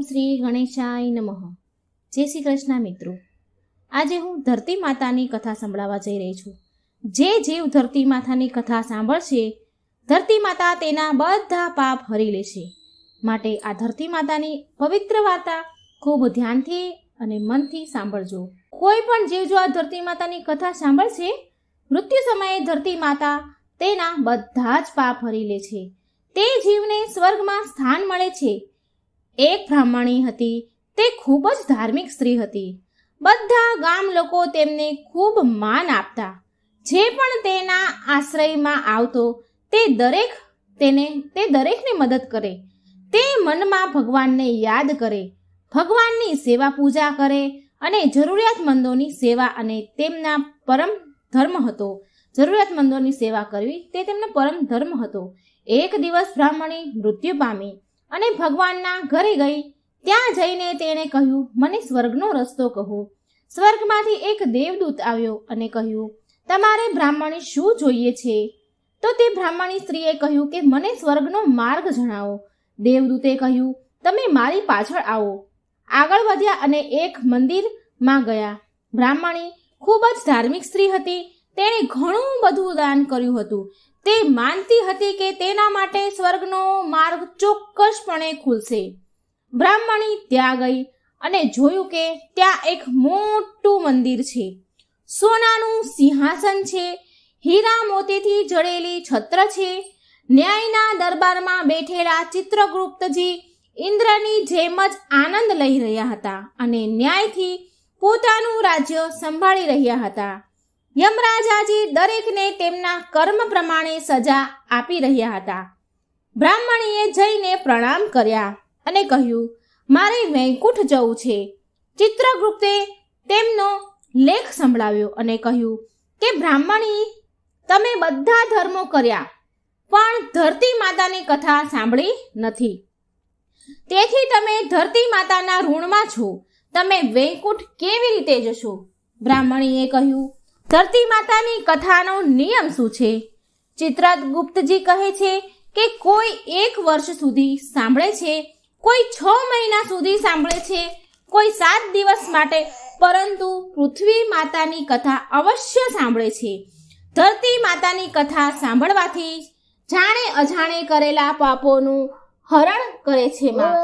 શ્રી ગણેશાય નમઃ. જય શ્રી કૃષ્ણ મિત્રો. આજે હું ધરતી માતાની કથા સંભળાવવા જઈ રહી છું. જે જીવ ધરતી માતાની કથા સાંભળશે, ધરતી માતા તેના બધા પાપ હરી લેશે. માટે આ ધરતી માતાની પવિત્ર વાર્તા ખૂબ ધ્યાનથી અને મનથી સાંભળજો. કોઈ પણ જીવ જો આ ધરતી માતાની કથા સાંભળશે, મૃત્યુ સમયે ધરતી માતા તેના બધા જ પાપ હરી લે છે. તે જીવને સ્વર્ગમાં સ્થાન મળે છે. એક બ્રાહ્મણી હતી. તે ખૂબ જ ધાર્મિક સ્ત્રી હતી. બધા ગામ લોકો તેમને ખૂબ માન આપતા. જે પણ તેના આશ્રયમાં આવતો, તે દરેક તેને, તે દરેકને મદદ કરે. તે મનમાં ભગવાનને યાદ કરે, ભગવાનની સેવા પૂજા કરે અને જરૂરિયાતમંદોની સેવા અને તેમના પરમ ધર્મ હતો. જરૂરિયાતમંદોની સેવા કરવી તે તેમનો પરમ ધર્મ હતો. એક દિવસ બ્રાહ્મણી મૃત્યુ પામી. અને ભગવાનના ઘરે ગઈ. ત્યાં જઈને તેણે કહ્યું, મને સ્વર્ગનો રસ્તો કહો. સ્વર્ગમાંથી એક દેવદૂત આવ્યો અને કહ્યું, તમારે બ્રાહ્મણી શું જોઈએ છે? તો તે બ્રાહ્મણી સ્ત્રીએ કહ્યું કે, મને સ્વર્ગનો માર્ગ જણાવો. દેવદૂતે કહ્યું, તમે મારી પાછળ આવો. આગળ વધ્યા અને એક મંદિરમાં ગયા. બ્રાહ્મણી ખૂબ જ ધાર્મિક સ્ત્રી હતી. તેણે ઘણું બધું દાન કર્યું હતું. તે માનતી હતી કે તેના માટે સ્વર્ગનો માર્ગ ચોક્કસપણે ખુલશે. બ્રાહ્મણી ત્યાં ગઈ અને જોયું કે ત્યાં એક મોટું મંદિર છે. સોનાનું સિંહાસન છે, હીરા મોતીથી જડેલી છત્ર છે, ન્યાયના દરબારમાં બેઠેલા ચિત્રગુપ્તજી ઇન્દ્રની જેમ જ આનંદ લઈ રહ્યા હતા અને ન્યાયથી પોતાનું રાજ્ય સંભાળી રહ્યા હતા. યમરાજાજી દરેકને તેમના કર્મ પ્રમાણે સજા આપી રહ્યા હતા. બ્રાહ્મણીએ જઈને પ્રણામ કર્યા અને કહ્યું, મારે વૈકુંઠ જવું છે. ચિત્રગુપ્તે તેમનો લેખ સંભળાવ્યો અને કહ્યું, કે બ્રાહ્મણી, તમે બધા ધર્મો કર્યા, પણ ધરતી માતાની કથા સાંભળી નથી. તેથી તમે ધરતી માતાના ઋણમાં છો. તમે વૈકુંઠ કેવી રીતે જશો? બ્રાહ્મણીએ કહ્યું ધરતી માતાની કથાનો નિયમ શું છે? ચિત્રગુપ્તજી કહે છે કે કોઈ એક વર્ષ સુધી સાંભળે છે, કોઈ છ મહિના સુધી સાંભળે છે, કોઈ સાત દિવસ માટે, પરંતુ પૃથ્વી માતાની કથા અવશ્ય સાંભળે છે. ધરતી માતાની કથા સાંભળવાથી જાણે અજાણે કરેલા પાપોનું હરણ કરે છે માં.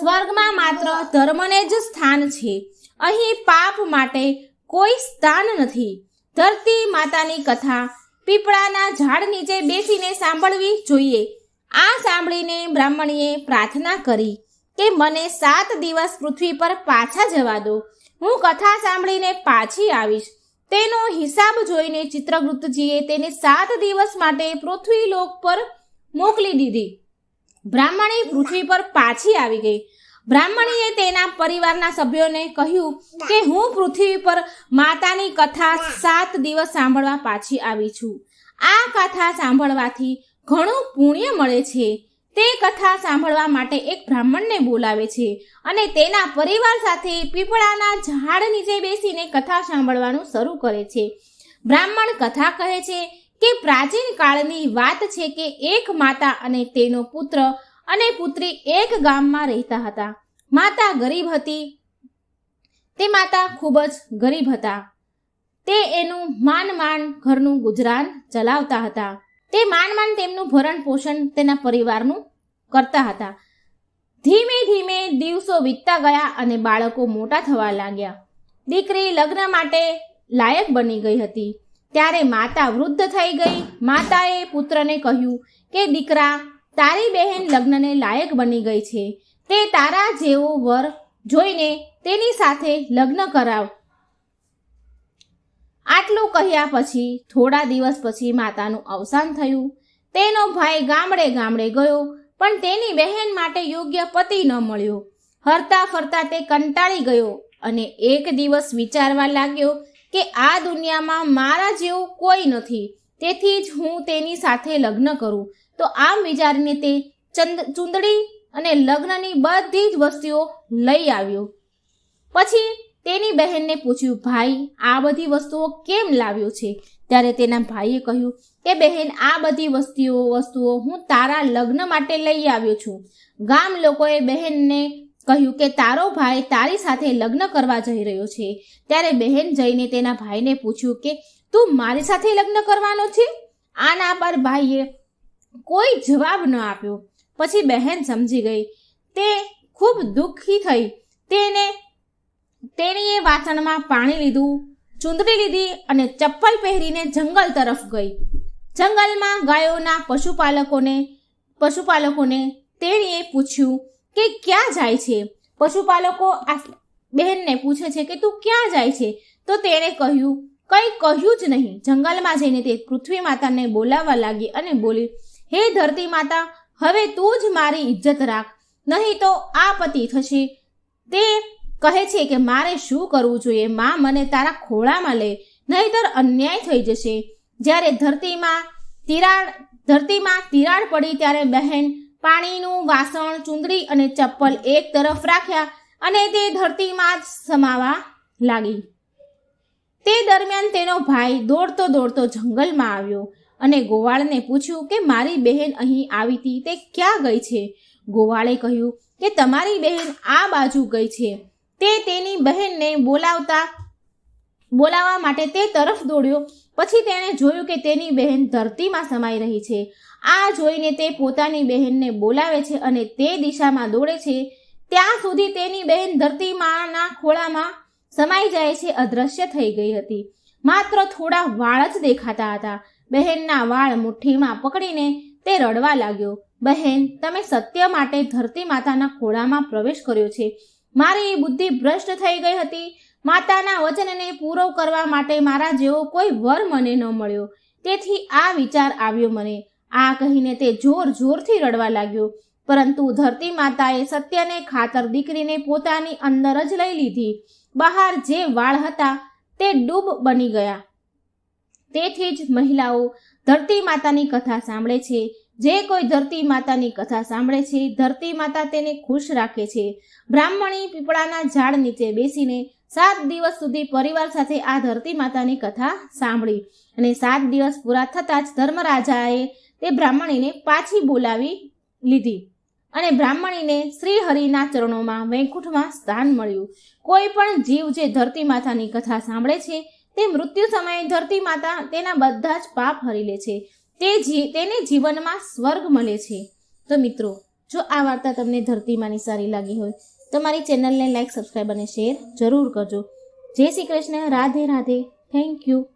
સ્વર્ગમાં માત્ર ધર્મને જ સ્થાન છે. અહીં પાપ માટે કોઈ સ્થાન નથી. ધરતી માતાની કથા પીપળાના ઝાડ નીચે બેસીને સાંભળવી જોઈએ. આ સાંભળીને બ્રાહ્મણીએ પ્રાર્થના કરી કે મને સાત દિવસ પૃથ્વી પર પાછા જવા દો. હું કથા સાંભળીને પાછી આવીશ. તેનો હિસાબ જોઈને ચિત્રગુપ્તજીએ તેને સાત દિવસ માટે પૃથ્વી લોક પર મોકલી દીધી. બ્રાહ્મણી પૃથ્વી પર પાછી આવી ગઈ. બ્રાહ્મણીએ તેના પરિવારના સભ્યોને કહ્યું કે હું પૃથ્વી પર માતાની કથા સાત દિવસ સાંભળવા પાછી આવી છું. આ કથા સાંભળવાથી ઘણું પુણ્ય મળે છે. તે કથા સાંભળવા માટે એક બ્રાહ્મણને બોલાવે છે અને તેના પરિવાર સાથે પીપળાના ઝાડ નીચે બેસીને કથા સાંભળવાનું શરૂ કરે છે. બ્રાહ્મણ કથા કહે છે કે પ્રાચીન કાળની વાત છે કે એક માતા અને તેનો પુત્ર અને પુત્રી એક ગામમાં રહેતા હતા. માતા ગરીબ હતી. તે માતા ખૂબ જ ગરીબ હતા. તે એનું માન માન ઘરનું ગુજરાન ચલાવતા હતા. તે માંડ માંડ તેમનું ભરણ પોષણ તેના પરિવારનું કરતા હતા. ધીમે ધીમે દિવસો વીતતા ગયા અને બાળકો મોટા થવા લાગ્યા. દીકરી લગ્ન માટે લાયક બની ગઈ હતી. ત્યારે માતા વૃદ્ધ થઈ ગઈ. માતાએ પુત્રને કહ્યું કે, દીકરા તારી બહેન લગ્નને લાયક બની ગઈ છે. તે તારા જેવો વર જોઈને તેની સાથે લગ્ન કરાવ. આટલું કહ્યા પછી થોડા દિવસ પછી માતાનું અવસાન થયું. તેનો ભાઈ ગામડે ગામડે ગયો, પણ તેની બહેન માટે યોગ્ય પતિ ન મળ્યો. હરતા ફરતા તે કંટાળી ગયો અને એક દિવસ વિચારવા લાગ્યો કે આ દુનિયામાં મારા જેવું કોઈ નથી. તેથી જ હું તેની સાથે લગ્ન કરું. તો આમ વિચારીને તે ચંદ ચૂંદડી અને લગ્નની બધી જ વસ્તુઓ લઈ આવ્યો. પછી તેની બહેનને પૂછ્યું, ભાઈ, આ બધી વસ્તુઓ કેમ લાવ્યો છે? ત્યારે તેના ભાઈએ કહ્યું કે બહેન, આ બધી વસ્તુઓ વસ્તુઓ હું તારા લગ્ન માટે લઈ આવ્યો છું. ગામ લોકોએ બહેનને કહ્યું કે, તારો ભાઈ તારી સાથે લગ્ન કરવા જઈ રહ્યો છે. ત્યારે બહેન જઈને તેના ભાઈને પૂછ્યું કે, તું મારી સાથે લગ્ન કરવાનો છે? આના પર ભાઈએ કોઈ જવાબ ન આપ્યો. પછી બહેન સમજી ગઈ. તે ખૂબ દુઃખી થઈ. તેને, તેણીએ વાસણમાં પાણી લીધું, ચૂંદડી લીધી અને ચપ્પલ પહેરીને જંગલ તરફ ગઈ. જંગલમાં ગાયોના પશુપાલકોને પશુપાલકોને તેણીએ પૂછ્યું કે ક્યાં જાય છે? પશુપાલકો આ બહેનને પૂછે છે કે તું ક્યાં જાય છે? તો તેણે કહ્યું, કંઈ કહ્યું જ નહીં. જંગલમાં જઈને તે પૃથ્વી માતાને બોલાવવા લાગી અને બોલી હે ધરતી માતા, હવે તું જ મારી ઇજ્જત રાખ. નહીં તો આ પતિ થશે. તે કહે છે કે મારે શું કરવું જોઈએ? માં મને તારા ખોળામાં લે, નહીતર અન્યાય થઈ જશે. જ્યારે ધરતીમાં તિરાડ ધરતીમાં તિરાડ પડી ત્યારે બહેન પાણીનું વાસણ, ચૂંદડી અને ચપ્પલ એક તરફ રાખ્યા અને તે ધરતીમાં જ સમાવા લાગી. તે દરમિયાન તેનો ભાઈ દોડતો દોડતો જંગલમાં આવ્યો. અને ગોવાળને પૂછ્યું કે મારી બહેન અહીં આવી હતી, તે ક્યાં ગઈ છે? ગોવાળે કહ્યું કે તમારી બહેન આ બાજુ ગઈ છે. તે તેની બહેનને બોલાવતા, બોલાવવા માટે તે તરફ દોડ્યો. પછી તેણે જોયું કે તેની બહેન ધરતીમાં સમાઈ રહી છે. આ જોઈને તે પોતાની બહેનને બોલાવે છે અને તે દિશામાં દોડે છે. ત્યાં સુધી તેની બહેન ધરતીમાંના ખોળામાં સમાઈ જાય છે અદૃશ્ય થઈ ગઈ હતી. માત્ર થોડા વાળ જ દેખાતા હતા. બહેનના વાળ મુઠ્ઠીમાં પકડીને તે રડવા લાગ્યો. બહેન, તમે સત્ય માટે ધરતી માતાના ખોળામાં પ્રવેશ કર્યો છે. મારી બુદ્ધિ ભ્રષ્ટ થઈ ગઈ હતી. માતાના વચનને પૂરો કરવા માટે મારા જેવો કોઈ વર મને ન મળ્યો. તેથી આ વિચાર આવ્યો મને. આ કહીને તે જોર જોરથી રડવા લાગ્યો. પરંતુ ધરતી માતાએ સત્યને ખાતર દીકરીને પોતાની અંદર જ લઈ લીધી. બહાર જે વાળ હતા તે ડૂબ બની ગયા. તેથી જ મહિલાઓ ધરતી માતાની કથા સાંભળે છે. જે કોઈ ધરતી માતાની કથા સાંભળે છે, ધરતી માતા તેને ખુશ રાખે છે. બ્રાહ્મણી પીપળાના ઝાડ નીચે બેસીને સાત દિવસ સુધી પરિવાર સાથે આ ધરતી માતાની કથા સાંભળી અને સાત દિવસ પૂરા થતાં જ ધર્મરાજાએ તે બ્રાહ્મણીને પાછી બોલાવી લીધી અને બ્રાહ્મણીને શ્રી હરિના ચરણોમાં વૈકુંઠમાં સ્થાન મળ્યું. કોઈ પણ જીવ જે ધરતી માતાની કથા સાંભળે છે તે મૃત્યુ સમયે ધરતી માતા તેના બધા જ પાપ હરી લે છે. તે તેને જીવનમાં સ્વર્ગ મળે છે. તો મિત્રો, જો આ વાર્તા તમને ધરતી માની સારી લાગી હોય તો મારી ચેનલને લાઈક, સબસ્ક્રાઈબ અને શેર જરૂર કરજો. જય શ્રી કૃષ્ણ. રાધે રાધે. Thank you